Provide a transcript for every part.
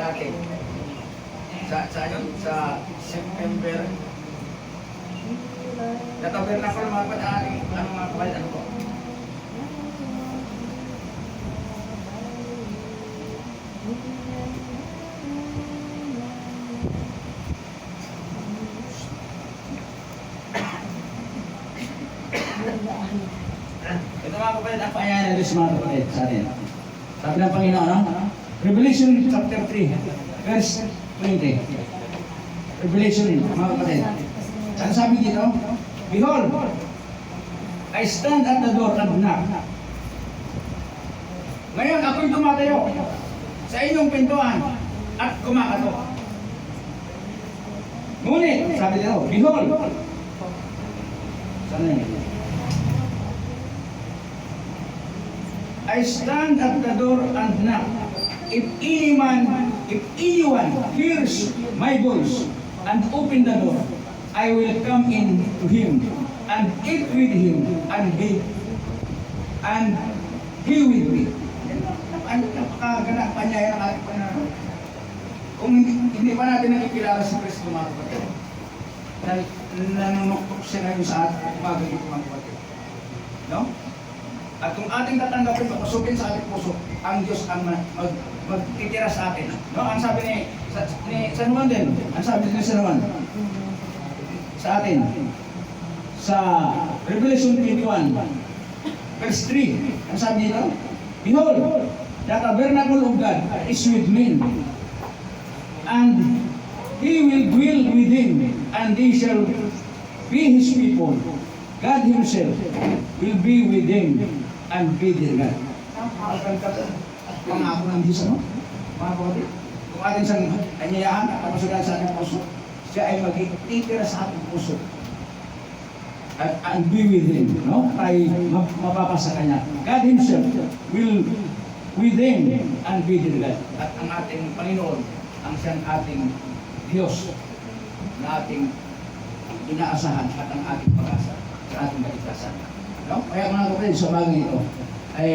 sa akin. Sa, sa yun, sa September. Na tabernacle mga kapatid, ang ating, ano mga kapatid, ano po? Ito mga kapatid, ang pangyayari ng Diyos mga kapatid sa atin. Sabi ng Panginoon, ano? Revelation chapter 3, verse 20. Revelation, mga kapatid. Ano sabi dito? Behold, I stand at the door and knock. Ngayon, ako'y tumatayo sa inyong pintuan at kumakatok. Ngunit, sabi dito, behold, sana yun? I stand at the door and knock. If anyone, if anyone hears my voice and open the door, I will come in to him and eat with him and he and he with me. Ano napakaganda pa niya yan. Kung hindi, hindi pa natin nakikilala si Kristo mga kapatid, na nanunuktok siya ngayon sa ating umaga ito mga kapatid. No? At kung ating tatanggapin, papasukin sa ating puso, ang Diyos ang mag, mag, magtitira sa atin. No? Ang sabi ni, sa, ni San Juan din, ang sabi ni San Juan, sa atin, sa Revelation 21, verse 3, ang sabi nito, Behold, the tabernacle of God is with men, and He will dwell with him, and they shall be His people. God Himself will be with them and be their God. Pangako ng Diyos, ano? Mga kapatid, kung ating sang anyayaan at kapasugan sa ating puso, siya ay magtitira sa ating puso. At and be with Him, no? Tayo map- mapapasa Kanya. God Himself will with them and be their God. At ang ating Panginoon, ang siyang ating Diyos na ating inaasahan at ang ating pag-asa sa ating kaligtasan. No? Kaya mga kapatid, sa bagay ito, ay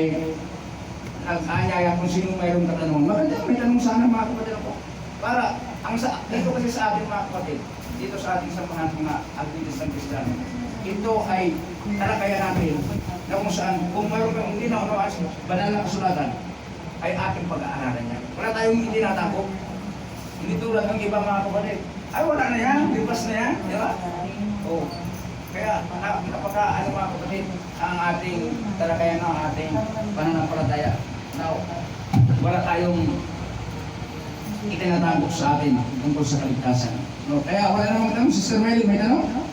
nag-aanyaya kung sino mayroong katanungan. Maganda, may tanong sana mga kapatid ako. Para, ang sa, dito kasi sa ating mga kapatid, dito sa ating samahan mga Adventist ng Kristiyano, ito ay talakayan natin na kung saan, kung mayroon kang hindi na unawaan sa banal na kasulatan, ay ating pag-aaralan niya. Wala tayong hindi natakot. Hindi tulad ng iba mga kapatid. Ay, wala na yan, lipas na yan, di ba? Oo. Kaya na- napaka ano mga kapatid, ang ating talakayan ng ating pananampalataya. Now, wala tayong itinatagok sa atin tungkol sa kaligtasan. No, kaya wala namang tanong, Sister Melly, may tanong?